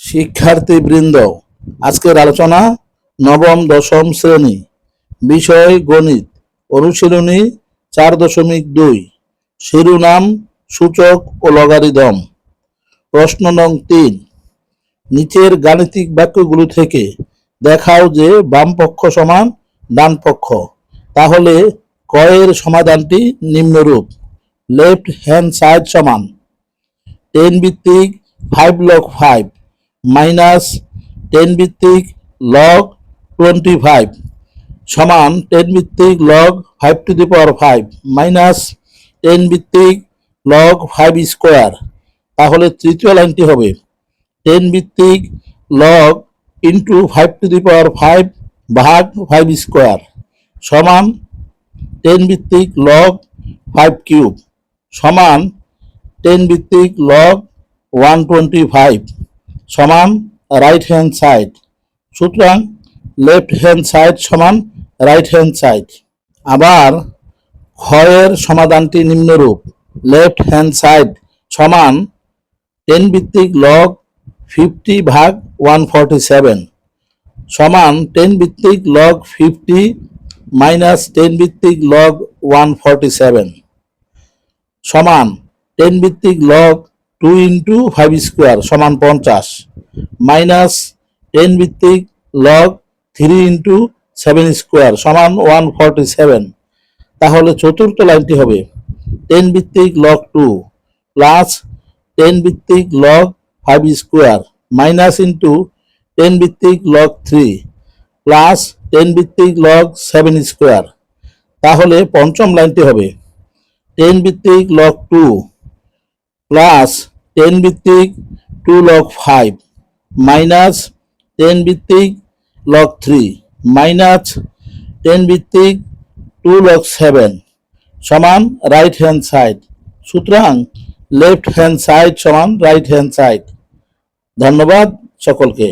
শিক্ষার্থীবৃন্দ, আজকের আলোচনা নবম, দশম শ্রেণি, বিষয় গণিত, অনুশীলনী চার দশমিক দুই, শিরোনাম, সূচক ও লগারিদম। প্রশ্ন নং তিন, নিচের গাণিতিক বাক্যগুলো থেকে দেখাও যে বাম পক্ষ সমান ডান পক্ষ। তাহলে কয়ের সমাধানটি নিম্নরূপ। লেফট হ্যান্ড সাইড সমান। টেন ভিত্তিক five log five minus ten ভিত্তিক লগ টোয়েন্টি ফাইভ সমান টেন ভিত্তিক log five to the power five minus ten ভিত্তিক লগ ফাইভ স্কোয়ার তাহলে তৃতীয় লাইনটি হবে টেন ভিত্তিক log into five to the power five ভাগ ফাইভ স্কোয়ার সমান টেন ভিত্তিক লগ ফাইভ কিউব সমান টেন ভিত্তিক লগ ওয়ান টোয়েন্টি ফাইভ সমান রাইট হ্যান্ড সাইড সুতরাং লেফট হ্যান্ড সাইড সমান রাইট হ্যান্ড সাইড আবার ক্ষয়ের সমাধানটি নিম্নরূপ। লেফট হ্যান্ড সাইড সমান টেন ভিত্তিক লগ ফিফটি ভাগ ওয়ান ফর্টি সেভেন সমান টেন ভিত্তিক লগ ফিফটি মাইনাস টেন ভিত্তিক লগ ওয়ান ফর্টি সেভেন সমান টেন ভিত্তিক log two into five square সমান পঞ্চাশ মাইনাস টেন ভিত্তিক log three into seven square সমান ওয়ান ফর্টি সেভেন তাহলে চতুর্থ লাইনটি হবে টেন ভিত্তিক লগ টু প্লাস টেন ভিত্তিক log five square minus into ten ভিত্তিক লগ থ্রি প্লাস টেন ভিত্তিক লগ সেভেন স্কোয়ার তাহলে পঞ্চম লাইনটি হবে টেন ভিত্তিক লগ টু প্লাস টেন ভিত্তিক two log five minus ten ভিত্তিক লগ থ্রি মাইনাস টেন ভিত্তিক টু লগ সেভেন সমান রাইট হ্যান্ড সাইড সুতরাং লেফট হ্যান্ড সাইড সমান রাইট হ্যান্ড সাইড ধন্যবাদ সকলকে।